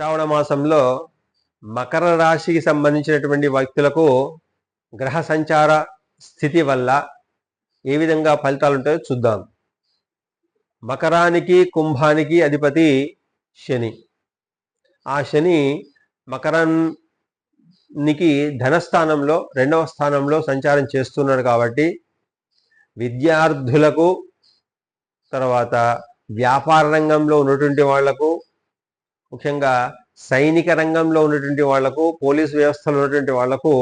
శ్రావణ మాసంలో మకర రాశికి సంబంధించినటువంటి వ్యక్తులకు గ్రహ సంచార స్థితి వల్ల ఏ విధంగా ఫలితాలు ఉంటాయో చూద్దాం. మకరానికి కుంభానికి అధిపతి శని. ఆ శని మకరానికి ధనస్థానంలో రెండవ స్థానంలో సంచారం చేస్తున్నాడు కాబట్టి విద్యార్థులకు తర్వాత వ్యాపార రంగంలో ఉన్నటువంటి వాళ్ళకు ముఖ్యంగా సైనిక రంగంలో ఉన్నటువంటి వాళ్ళకు పోలీస్ వ్యవస్థలో ఉన్నటువంటి వాళ్ళకు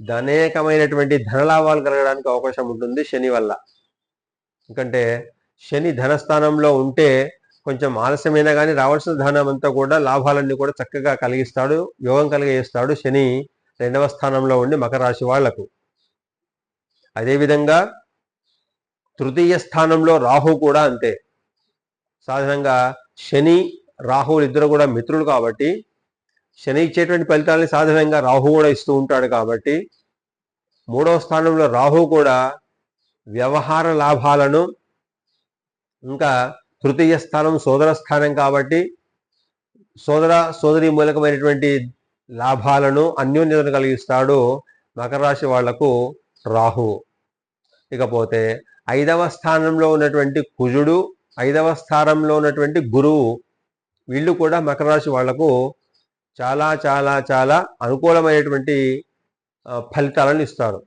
అనేకమైనటువంటి ధనలాభాలు కలగడానికి అవకాశం ఉంటుంది శని వల్ల. ఎందుకంటే శని ధనస్థానంలో ఉంటే కొంచెం ఆలస్యమైనా కానీ రావాల్సిన ధనం అంతా కూడా లాభాలన్నీ కూడా చక్కగా కలిగిస్తాడు యోగం కలిగేస్తాడు శని రెండవ స్థానంలో ఉండి మకర రాశి వాళ్ళకు. అదేవిధంగా తృతీయ స్థానంలో రాహు కూడా అంతే. సాధారణంగా శని రాహువులు ఇద్దరు కూడా మిత్రులు కాబట్టి శని ఇచ్చేటువంటి ఫలితాలని సాధారణంగా రాహు కూడా ఇస్తూ ఉంటాడు కాబట్టి మూడవ స్థానంలో రాహు కూడా వ్యవహార లాభాలను ఇంకా తృతీయ స్థానం సోదర స్థానం కాబట్టి సోదర సోదరి మూలకమైనటువంటి లాభాలను అన్యోన్యతను కలిగిస్తాడు మకర రాశి వాళ్ళకు రాహు. ఇకపోతే ఐదవ స్థానంలో ఉన్నటువంటి కుజుడు ఐదవ స్థానంలో ఉన్నటువంటి గురువు వీళ్ళు కూడా మకర రాశి వాళ్ళకు చాలా చాలా చాలా అనుకూలమైనటువంటి ఫలితాలను ఇస్తారు.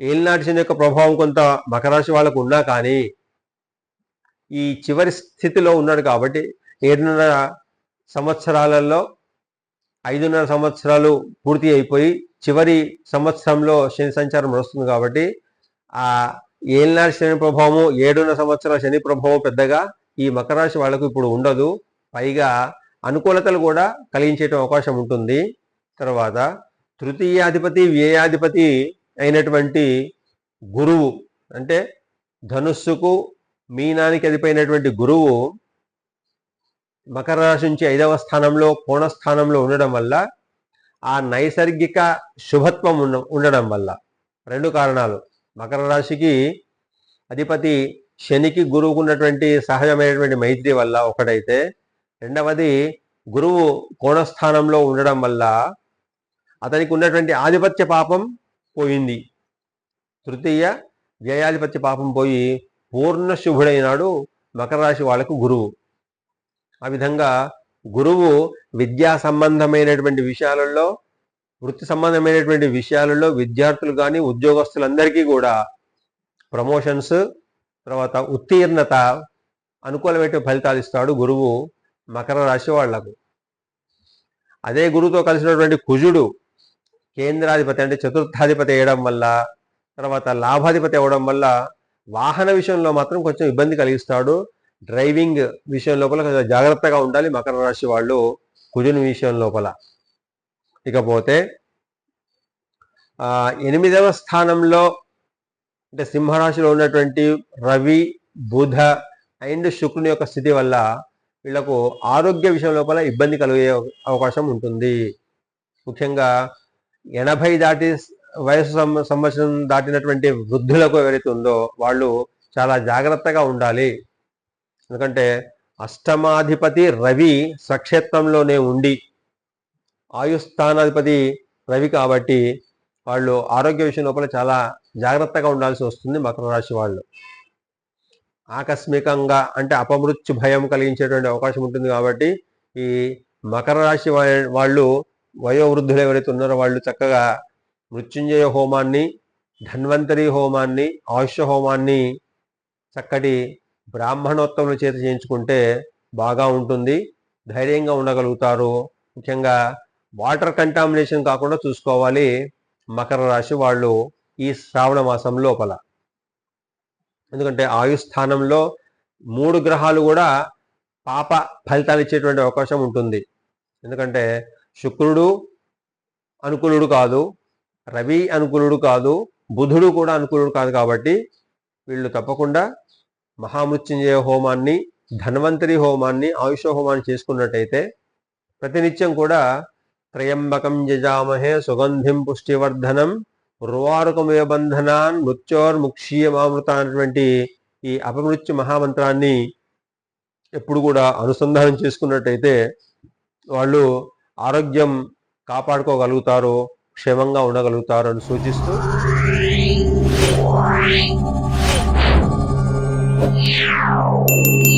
ఏలినాటి శని యొక్క ప్రభావం కొంత మకర రాశి వాళ్ళకు ఉన్నా కానీ ఈ చివరి స్థితిలో ఉన్నాడు కాబట్టి ఏడున్నర సంవత్సరాలలో ఐదున్నర సంవత్సరాలు పూర్తి అయిపోయి చివరి సంవత్సరంలో శని సంచారం నడుస్తుంది కాబట్టి ఆ ఏలినాటి శని ప్రభావము ఏడున్న సంవత్సరాల శని ప్రభావం పెద్దగా ఈ మకర రాశి వాళ్ళకు ఇప్పుడు ఉండదు. పైగా అనుకూలతలు కూడా కలిగించేట అవకాశం ఉంటుంది. తర్వాత తృతీయాధిపతి వ్యయాధిపతి అయినటువంటి గురువు అంటే ధనుస్సుకు మీనానికి అధిపోయినటువంటి గురువు మకర రాశి నుంచి ఐదవ స్థానంలో కోణస్థానంలో ఉండడం వల్ల ఆ నైసర్గిక శుభత్వం ఉండడం వల్ల రెండు కారణాలు. మకర రాశికి అధిపతి శనికి గురువుకు ఉన్నటువంటి సహజమైనటువంటి మైత్రి వల్ల ఒకటైతే రెండవది గురువు కోణస్థానంలో ఉండడం వల్ల అతనికి ఉన్నటువంటి ఆధిపత్య పాపం పోయింది. తృతీయ వ్యయాధిపత్య పాపం పోయి పూర్ణ శుభుడైనాడు మకర రాశి వాళ్ళకు గురువు. ఆ విధంగా గురువు విద్యా సంబంధమైనటువంటి విషయాలలో వృత్తి సంబంధమైనటువంటి విషయాలలో విద్యార్థులు కానీ ఉద్యోగస్తులందరికీ కూడా ప్రమోషన్స్ తర్వాత ఉత్తీర్ణత అనుకూలమైన ఫలితాలు ఇస్తాడు గురువు మకర రాశి వాళ్ళకు అదే గురువుతో కలిసినటువంటి కుజుడు కేంద్రాధిపతి అంటే చతుర్థాధిపతి వేయడం వల్ల తర్వాత లాభాధిపతి అవ్వడం వల్ల వాహన విషయంలో మాత్రం కొంచెం ఇబ్బంది కలిగిస్తాడు. డ్రైవింగ్ విషయం లోపల కొంచెం జాగ్రత్తగా ఉండాలి మకర రాశి వాళ్ళు కుజుని విషయం లోపల. ఇకపోతే ఎనిమిదవ స్థానంలో అంటే సింహరాశిలో ఉన్నటువంటి రవి బుధ అండ్ శుక్రుని యొక్క స్థితి వల్ల వీళ్ళకు ఆరోగ్య విషయం లోపల ఇబ్బంది కలిగే అవకాశం ఉంటుంది. ముఖ్యంగా ఎనభై దాటి వయసు సంవత్సరం దాటినటువంటి వృద్ధులకు ఎవరైతే ఉందో వాళ్ళు చాలా జాగ్రత్తగా ఉండాలి. ఎందుకంటే అష్టమాధిపతి రవి స్వక్షేత్రంలోనే ఉండి ఆయుస్థానాధిపతి రవి కాబట్టి వాళ్ళు ఆరోగ్య విషయం లోపల చాలా జాగ్రత్తగా ఉండాల్సి వస్తుంది మకర రాశి వాళ్ళు. ఆకస్మికంగా అంటే అపమృత్యు భయం కలిగించేటువంటి అవకాశం ఉంటుంది కాబట్టి ఈ మకర రాశి వాళ్ళు వయోవృద్ధులు ఎవరైతే ఉన్నారో వాళ్ళు చక్కగా మృత్యుంజయ హోమాన్ని ధన్వంతరి హోమాన్ని ఆయుష హోమాన్ని చక్కటి బ్రాహ్మణోత్తముల చేత చేయించుకుంటే బాగా ఉంటుంది. ధైర్యంగా ఉండగలుగుతారు. ముఖ్యంగా వాటర్ కంటామినేషన్ కాకుండా చూసుకోవాలి. మకర రాశి వాళ్ళు ఈ శ్రావణ మాసం లోపల. ఎందుకంటే ఆయుస్థానంలో మూడు గ్రహాలు కూడా పాప ఫలితాలు ఇచ్చేటువంటి అవకాశం ఉంటుంది. ఎందుకంటే శుక్రుడు అనుకూలుడు కాదు రవి అనుకూలుడు కాదు బుధుడు కూడా అనుకూలుడు కాదు కాబట్టి వీళ్ళు తప్పకుండా మహామృత్యుంజయ హోమాన్ని ధన్వంతరి హోమాన్ని ఆయుష హోమాన్ని చేసుకున్నట్టయితే ప్రతినిత్యం కూడా త్రయంబకం యజామహే సుగంధిం పుష్టివర్ధనం ఉర్వారుకమయ బంధనాన్ మృత్యోర్ముక్షీయమామృత అనేటువంటి ఈ అపమృత్యు మహామంత్రాన్ని ఎప్పుడు కూడా అనుసంధానం చేసుకున్నట్టయితే వాళ్ళు ఆరోగ్యం కాపాడుకోగలుగుతారు క్షేమంగా ఉండగలుగుతారు అని సూచిస్తూ Yeah.